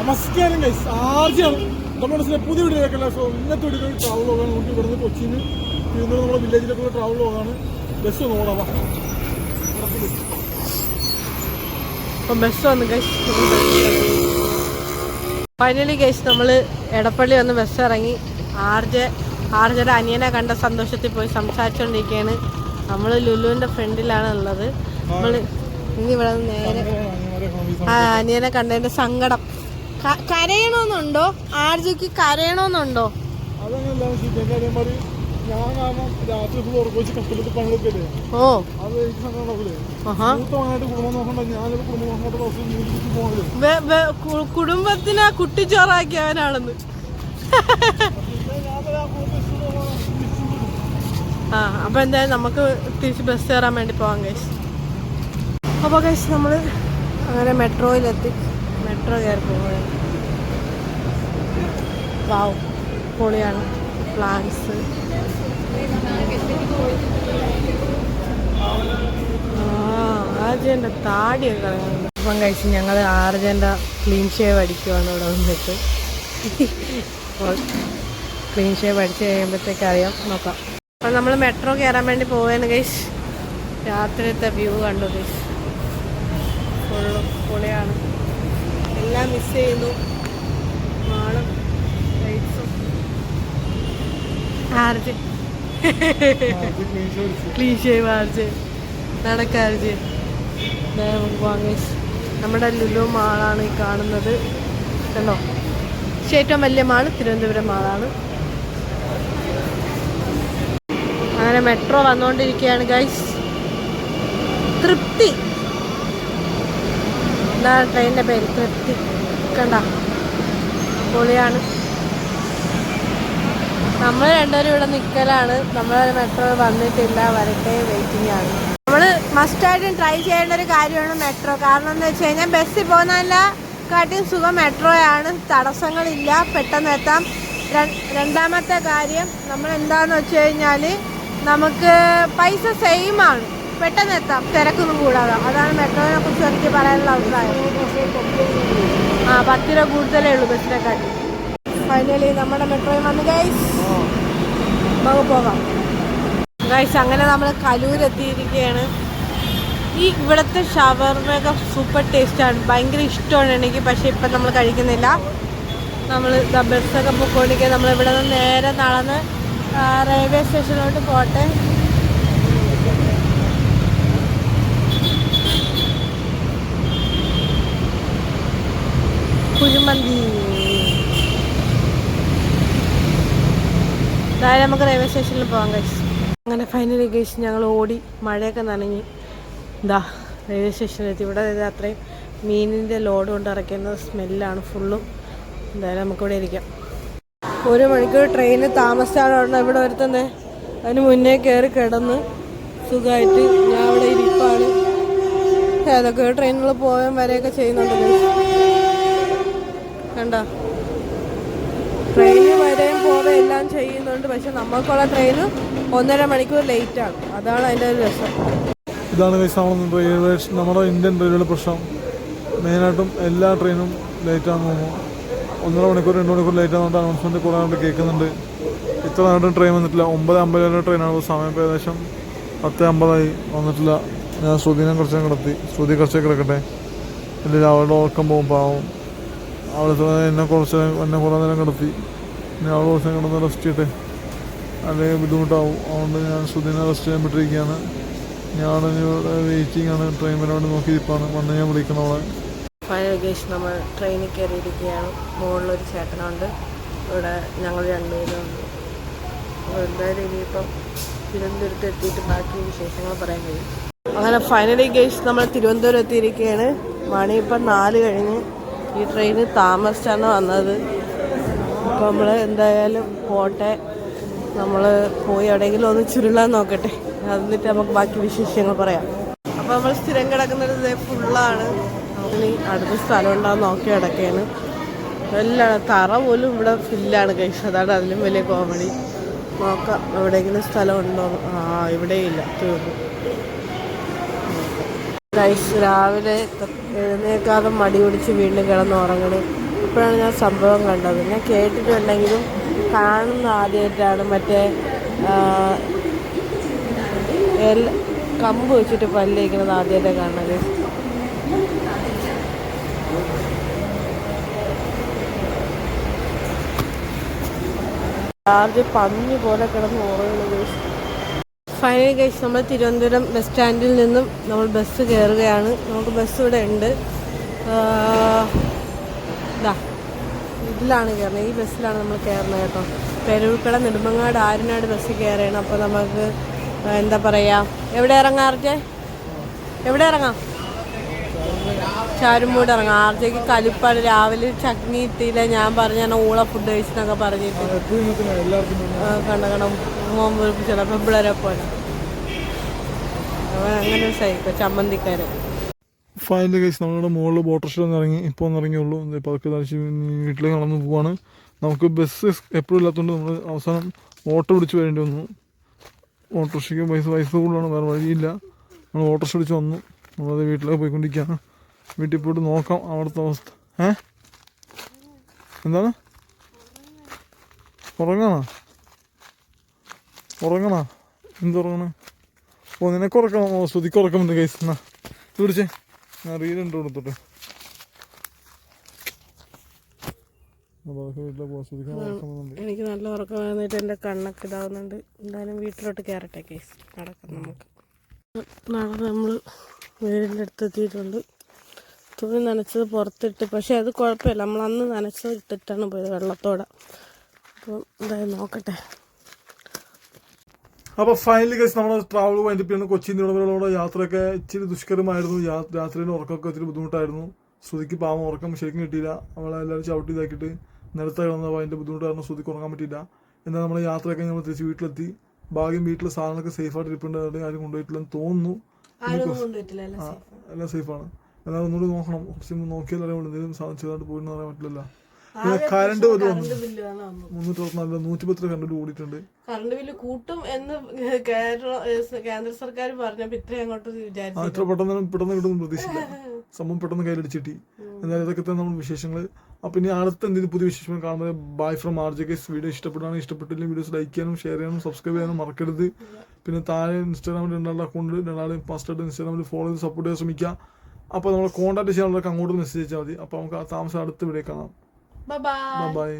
നമസ്കാരം ഗൈസ് ആർജിയാണ് നമ്മുടെ മനസ്സിലെ പുതിയ വീഡിയോയിലേക്കല്ല സോ ഇന്നത്തെ വീഡിയോ ട്രാവൽ പോകാൻ നമുക്ക് ഇവിടുന്ന് കൊച്ചിയിൽ നിന്ന് തിരുവനന്തപുരം നമ്മുടെ വില്ലേജിലേക്കുള്ള ട്രാവൽ പോകാണ് ബസ് ഒന്ന് ഓടാവാ അപ്പം ബസ് വന്നു ഗൈസ് ഫൈനലി ഗൈസ് നമ്മൾ എടപ്പള്ളി വന്ന് ബസ് ഇറങ്ങി. ആർജെ ആർജയുടെ അനിയനെ കണ്ട സന്തോഷത്തിൽ പോയി സംസാരിച്ചുകൊണ്ടിരിക്കുകയാണ് നമ്മൾ ലുലുവിന്റെ ഫ്രണ്ടിലാണ് ഉള്ളത് നമ്മൾ ഇനി ഇവിടെ നേരെ ആ അനിയനെ കണ്ടതിന്റെ സങ്കടം. കരയണമെന്നുണ്ടോ ആർജിക്ക് കരയണമെന്നുണ്ടോ ഓ. അത് എനിക്ക് സങ്കടം ഉണ്ടാവില്ലേ ആഹാ. മൂത്തമായിട്ട് കുടുംബം നോക്കണ്ട ഞാനൊരു കുടുംബം നോക്കേണ്ട ദിവസം നീതിക്ക് പോകണല്ലേ വെ- വെ- കു- കുട്ടിച്ചോറാക്കിയവനാണെന്ന് ആ അപ്പൊ എന്തായാലും നമുക്ക് തിരിച്ച് ബസ് കയറാൻ വേണ്ടി പോവാം കേസ് അപ്പോൾ കേസ് നമ്മൾ അങ്ങനെ മെട്രോയിലെത്തി. മെട്രോ കയറി പോകുന്നത് വാവ് പൊളിയാണ്. പ്ലാൻസ് ആർജന്റെ താടിയൊക്കെ കളയുന്നുണ്ട് അപ്പം കഴിച്ച് ഞങ്ങൾ ആർജന്റെ ക്ലീൻ ഷേവ് അടിക്കുവാണ് ഇവിടെ വന്നിട്ട്. ക്ലീൻ ഷേവ് അടിച്ച് കഴിയുമ്പോഴത്തേക്ക് അറിയാം നോക്കാം. അപ്പം നമ്മൾ മെട്രോ കയറാൻ വേണ്ടി പോവുകയാണ് ഗൈസ്. രാത്രിത്തെ വ്യൂ കണ്ടു ഗൈസ്. ഫുള്ളും. എല്ലാം മിസ് ചെയ്യുന്നു. വാങ്ങേസ് നമ്മുടെ ലുലു മാളാണ് ഈ കാണുന്നത്. കണ്ടോ? പക്ഷേ ഏറ്റവും വലിയ മാൾ തിരുവനന്തപുരം മാളാണ്. അങ്ങനെ മെട്രോ വന്നുകൊണ്ടിരിക്കുകയാണ് ഗൈസ് തൃപ്തി. എന്താണ് ട്രെയിനിന്റെ പേര് തൃപ്തി. കണ്ട? പൊളിയാണ്. നമ്മൾ രണ്ടുപേരും ഇവിടെ നിൽക്കലാണ് നമ്മൾ മെട്രോ വന്നിട്ടില്ല. വരട്ടെ വെയിറ്റിംഗ് ആണ്. നമ്മൾ മസ്റ്റായിട്ടും ട്രൈ ചെയ്യേണ്ട ഒരു കാര്യമാണ് മെട്രോ കാരണം എന്താ വെച്ച് കഴിഞ്ഞാൽ ബസ്സിൽ പോകുന്നതല്ല കാട്ടിയും സുഖം മെട്രോയാണ് തടസ്സങ്ങളില്ല. പെട്ടെന്ന് എത്താം. രണ്ടാമത്തെ കാര്യം നമ്മൾ എന്താണെന്ന് വെച്ച് കഴിഞ്ഞാൽ നമുക്ക് പൈസ സെയിം ആണ്. പെട്ടെന്ന് എത്താം. തിരക്കൊന്നും കൂടാതെ. അതാണ് മെട്രോനെ കുറിച്ച് എനിക്ക് പറയാനുള്ള അഭിപ്രായം. ആ പത്ത് രൂപ കൂടുതലേ ഉള്ളൂ ബസ്സിനെക്കാട്ടി. ഫൈനലി നമ്മുടെ മെട്രോയിൽ വന്ന് ഗൈസ് നമുക്ക് പോകാം. ഗൈസ് അങ്ങനെ നമ്മൾ കലൂരെത്തിയിരിക്കുകയാണ് ഈ ഇവിടുത്തെ ഷവർമയൊക്കെ സൂപ്പർ ടേസ്റ്റാണ് ഭയങ്കര ഇഷ്ടമാണ് എനിക്ക് പക്ഷേ ഇപ്പം നമ്മൾ കഴിക്കുന്നില്ല. നമ്മൾ ബസ്സൊക്കെ പൊക്കോണ്ടിരിക്കുക നമ്മൾ ഇവിടെ നിന്ന് നേരെ നടന്ന് റെയിൽവേ സ്റ്റേഷനിലോട്ട് പോട്ടെ. കുഴിമന്തി അതായത് നമുക്ക് റെയിൽവേ സ്റ്റേഷനിൽ പോകാം കഴിച്ച് അങ്ങനെ ഫൈനലി കഴിച്ച് ഞങ്ങൾ ഓടി മഴയൊക്കെ നനഞ്ഞു. എന്താ റെയിൽവേ സ്റ്റേഷനിലെത്തി ഇവിടെ അത്രയും മീനിന്റെ ലോഡ് കൊണ്ട് ഇറക്കുന്ന സ്മെല്ലാണ് ഫുള്ളും എന്തായാലും നമുക്കിവിടെ ഇരിക്കാം. ഒരു മണിക്കൂർ ട്രെയിന് താമസിച്ചാണ് ഇവിടെ ഒരുത്തന്നെ. അതിന് മുന്നേ കയറി കിടന്ന് സുഖമായിട്ട് ഞാൻ ഇവിടെ ഇരിപ്പാണ്. ഏതൊക്കെ ട്രെയിനുകൾ പോകാൻ വരെയൊക്കെ ചെയ്യുന്നുണ്ട്. കണ്ടോ? ട്രെയിന് വരെയും പോവുകയും എല്ലാം ചെയ്യുന്നുണ്ട്. പക്ഷെ നമ്മൾക്കുള്ള ട്രെയിന് ഒന്നര മണിക്കൂർ ലേറ്റ് ആണ്. അതാണ് അതിന്റെ ഒരു രസം. ഇതാണ് നമ്മൾ റെയിൽവേ നമ്മുടെ ഇന്ത്യൻ റെയിൽവേയുടെ പ്രശ്നം. മെയിനായിട്ടും എല്ലാ ട്രെയിനും ലേറ്റാന്ന് തോന്നുന്നു. ഒന്നര മണിക്കൂർ രണ്ട് മണിക്കൂർ ലേറ്റ് ആണെന്നുകൊണ്ട് അനൗൺസ്മെന്റ് കുറേ കണ്ട് കേൾക്കുന്നുണ്ട്. ഇത്ര നേരം ട്രെയിൻ വന്നിട്ടില്ല. ഒമ്പത് അമ്പതിലെ ട്രെയിനാണ് ആണ്. സമയം ഏകദേശം പത്ത് അമ്പതായി വന്നിട്ടില്ല. ഞാൻ ശ്രുതിനെ കുറച്ച് കിടത്തി ശ്രുതി കുറച്ച് കിടക്കട്ടെ. ഇല്ലെങ്കിൽ അവളുടെ ഉറക്കം പോകും പാവം. അവൾ എന്നെ കുറച്ച് എന്നെ കുറേ നേരം കിടത്തി. പിന്നെ അവൾ കുറച്ച് കിടന്ന് റെസ്റ്റ് ചെയ്യട്ടെ. അല്ലെങ്കിൽ ബുദ്ധിമുട്ടാവും. അതുകൊണ്ട് ഞാൻ ശ്രുതിനെ റെസ്റ്റ് ചെയ്യാൻ വിട്ടിരിക്കുകയാണ്. ഞാൻ ഇവിടെ വെയിറ്റിംഗ് ആണ്. ട്രെയിൻ വരാൻ വേണ്ടി നോക്കിയിരിപ്പാണ് വന്ന് ഞാൻ വിളിക്കണം അവളെ. ഫൈനൽ ഗേഷ് നമ്മൾ ട്രെയിനിൽ കയറിയിരിക്കുകയാണ്. മുകളിലൊരു ചേട്ടനുണ്ട്. ഇവിടെ ഞങ്ങൾ അപ്പോൾ എന്തായാലും ഇനിയിപ്പം തിരുവനന്തപുരത്ത് എത്തിയിട്ട് ബാക്കി വിശേഷങ്ങൾ പറയാൻ കഴിയും. അങ്ങനെ ഫൈനലി ഗേഷ് നമ്മൾ തിരുവനന്തപുരം എത്തിയിരിക്കുകയാണ്. മണി ഇപ്പം നാല് കഴിഞ്ഞ് ഈ ട്രെയിന് താമസിച്ചാണ് വന്നത്. അപ്പോൾ നമ്മൾ എന്തായാലും പോട്ടെ. നമ്മൾ പോയി എവിടെയെങ്കിലും ഒന്ന് ചുരുളാൻ നോക്കട്ടെ. എന്നിട്ട് നമുക്ക് ബാക്കി വിശേഷങ്ങൾ പറയാം. അപ്പോൾ നമ്മൾ സ്ഥിരം കിടക്കുന്നത് ഇതേ ഫുള്ളാണ് ഇനി അടുത്ത സ്ഥലം ഉണ്ടാകും നോക്കി കിടക്കുകയാണ് എല്ലാം തറ പോലും ഇവിടെ ഫില്ലാണ് കഴിച്ചത് അതാണ് അതിലും വലിയ കോമഡി നോക്കാം എവിടെയെങ്കിലും സ്ഥലം ഉണ്ടോ ആ ഇവിടെയില്ല. തീർന്നു. ഗൈസ് രാവിലെ എഴുന്നേക്കാതെ മടി പിടിച്ച് വീണ്ടും കിടന്ന് ഉറങ്ങണ്. ഇപ്പോഴാണ് ഞാൻ സംഭവം കണ്ടത്. ഞാൻ കേട്ടിട്ടുണ്ടെങ്കിലും കാണുന്ന ആദ്യമായിട്ടാണ് മറ്റേ എൽ കമ്പ് വെച്ചിട്ട് പല്ലിക്കുന്നത് ആദ്യമായിട്ട് കാണുന്നത് ചാർജ് പന്നി പോലെ കിടന്ന് ഉറങ്ങുന്നത് ഫൈനൽ കേസ് നമ്മൾ തിരുവനന്തപുരം ബസ് സ്റ്റാൻഡിൽ നിന്നും നമ്മൾ ബസ് കയറുകയാണ് നമുക്ക് ബസ് ഇവിടെ ഉണ്ട്. ഇതാ ഇതിലാണ് കയറുന്നത് ഈ ബസ്സിലാണ് നമ്മൾ കയറുന്നത് കേട്ടോ. പേരൂർക്കട നെടുമങ്ങാട് ആര്യനാട് ബസ് കയറുകയാണ് അപ്പോൾ നമുക്ക് എന്താ പറയുക എവിടെ ഇറങ്ങാം എവിടെ ഇറങ്ങാം? ചാരുമൂട് ഇറങ്ങാം. ആർജയ്ക്ക് കലിപ്പാട് രാവിലെ ചട്നി ഇട്ടില്ല ഞാൻ പറഞ്ഞ ഊള ഫുഡ് കഴിച്ചെന്നൊക്കെ പറഞ്ഞിട്ട്. കണ്ട കണം. മോൻ വെറുപ്പിച്ചല്ല പെമ്പിളരെ പോലെ. അവൻ അങ്ങനെ ഒരു സൈക്കോ ചമ്മന്തിക്കാരെ ഫൈനലി കേസ് നമ്മളുടെ മുകളിൽ ബോട്ടർ ഒന്ന് ഇറങ്ങി ഇപ്പോൾ ഒന്ന് ഇറങ്ങിയുള്ളൂ. ഇപ്പോൾ അതൊക്കെ വീട്ടിലേക്ക് നടന്ന് പോവാണ്. നമുക്ക് ബസ് എപ്പോഴും ഇല്ലാത്തതുകൊണ്ട് നമ്മൾ അവസാനം ഓട്ടോ പിടിച്ച് വരേണ്ടി വന്നു. ഓട്ടോ ഓട്ടോറിക്ഷയ്ക്ക് പൈസ പൈസ കൂടുതലാണ്. വേറെ വഴിയില്ല. നമ്മൾ ഓട്ടോറിക്ഷ പിടിച്ച് വന്നു. നമ്മളത് വീട്ടിലേക്ക് പോയിക്കൊണ്ടിരിക്കുകയാണ് വീട്ടിൽ പോയിട്ട് നോക്കാം അവിടുത്തെ അവസ്ഥ. ഏ? എന്താണ്? ഉറങ്ങണോ? ഉറങ്ങണോ? എന്തുറങ്ങണ ഓ നിനക്ക് ഉറക്കണം? ഓ ശ്രുതിക്ക് ഉറക്കമുണ്ട് കൈസ് എന്നാ ഇത് ഞാൻ റീലുണ്ട് കൊടുത്തിട്ട്. എനിക്ക് നല്ല ഉറക്കം വന്നിട്ട് എന്റെ കണ്ണൊക്കെ ഇതാവുന്നുണ്ട്. എന്തായാലും വീട്ടിലോട്ട് കയറട്ടെ കേസ് നടക്കാം നമുക്ക്. നടന്ന് നമ്മൾ വീടിന്റെ അടുത്ത് എത്തിയിട്ടുണ്ട്. തുണി നനച്ചത് പുറത്തിട്ട്. പക്ഷേ അത് കുഴപ്പമില്ല. നമ്മൾ അന്ന് നനച്ചത് ഇട്ടിട്ടാണ് പോയത് വെള്ളത്തോടെ. അപ്പോൾ എന്തായാലും നോക്കട്ടെ. അപ്പോൾ ഫൈനലി കേസ് നമ്മൾ ട്രാവൽ വൈൻഡപ്പ് കൊച്ചിയിൽ നിന്നുള്ളവരോട് യാത്രയൊക്കെ ഇച്ചിരി ദുഷ്കരമായിരുന്നു. രാത്രിയിൽ ഉറക്കമൊക്കെ ഇത്തിരി ബുദ്ധിമുട്ടായിരുന്നു. ശ്രുതിക്ക് പാവം ഉറക്കം ശരിക്കും കിട്ടിയില്ല. നമ്മളെല്ലാവരും എല്ലാവരും ചവിട്ടി ഇതാക്കിയിട്ട് നിലത്ത് കിടന്നപ്പോൾ അതിന്റെ ബുദ്ധിമുട്ട് കാരണം ശ്രുതിക്ക് ഉറങ്ങാൻ പറ്റിയില്ല. എന്നാൽ നമ്മൾ യാത്രയൊക്കെ നമ്മൾ തിരിച്ച് വീട്ടിലെത്തി. ഭാഗ്യം വീട്ടിലെ സാധനങ്ങളൊക്കെ സേഫായിട്ട് ഇരിപ്പുണ്ട്. അവിടെ ആരും കൊണ്ടുപോയിട്ടില്ലെന്ന് തോന്നുന്നു. ആരും സേഫ് ആ എല്ലാം സേഫാണ് എന്നാൽ ഒന്നുകൂടി നോക്കണം. കുറച്ച് നോക്കിയാൽ അറിയാൻ എന്തെങ്കിലും സാധനം ചെയ്താണ്ട് പോയിന്ന് പറയാൻ പറ്റില്ല കറണ്ട് ഒരു മുന്നൂറ്റി അറുപത്തിനാല് നൂറ്റി പത്ത് കറണ്ട് കൂടിയിട്ടുണ്ട്. കറണ്ട് ബില്ല് കൂട്ടും എന്ന് കേന്ദ്ര സർക്കാർ പറഞ്ഞപ്പോ ഇത്രയും അങ്ങോട്ട് വിചാരിച്ചു ഇത്ര പെട്ടെന്ന് പെട്ടെന്ന് കിട്ടുമെന്ന് പ്രതീക്ഷിച്ചില്ല. സംഭവം പെട്ടെന്ന് കയ്യിലടിച്ചിട്ടി. എന്നാലും ഇതൊക്കെ തന്നെ നമ്മൾ വിശേഷങ്ങൾ അപ്പം ഇനി അടുത്ത എന്തെങ്കിലും പുതിയ വിശേഷം കാണുന്നത് ബൈ ഫ്രം ആർ ജെ കേസ് വീഡിയോ ഇഷ്ടപ്പെടുകയാണെങ്കിൽ ഇഷ്ടപ്പെട്ടില്ലെങ്കിൽ വീഡിയോസ് ലൈക്ക് ചെയ്യാനും ഷെയർ ചെയ്യാനും സബ്സ്ക്രൈബ് ചെയ്യാനും മറക്കരുത്. പിന്നെ താഴെ ഇൻസ്റ്റാഗ്രാമിൽ രണ്ടാളുടെ അക്കൗണ്ട് രണ്ടാളും ആയിട്ട് ഇൻസ്റ്റാഗ്രാമിൽ ഫോളോ ചെയ്ത് സപ്പോർട്ട് ചെയ്യാൻ ശ്രമിക്കുക. അപ്പോൾ നമ്മൾ കോൺടാക്ട് ചെയ്യാനുള്ളവർക്ക് അങ്ങോട്ട് മെസ്സേജ് അയച്ചാൽ മതി. അപ്പോൾ നമുക്ക് ആ താമസം അടുത്ത വീഡിയോ കാണാം. Bye bye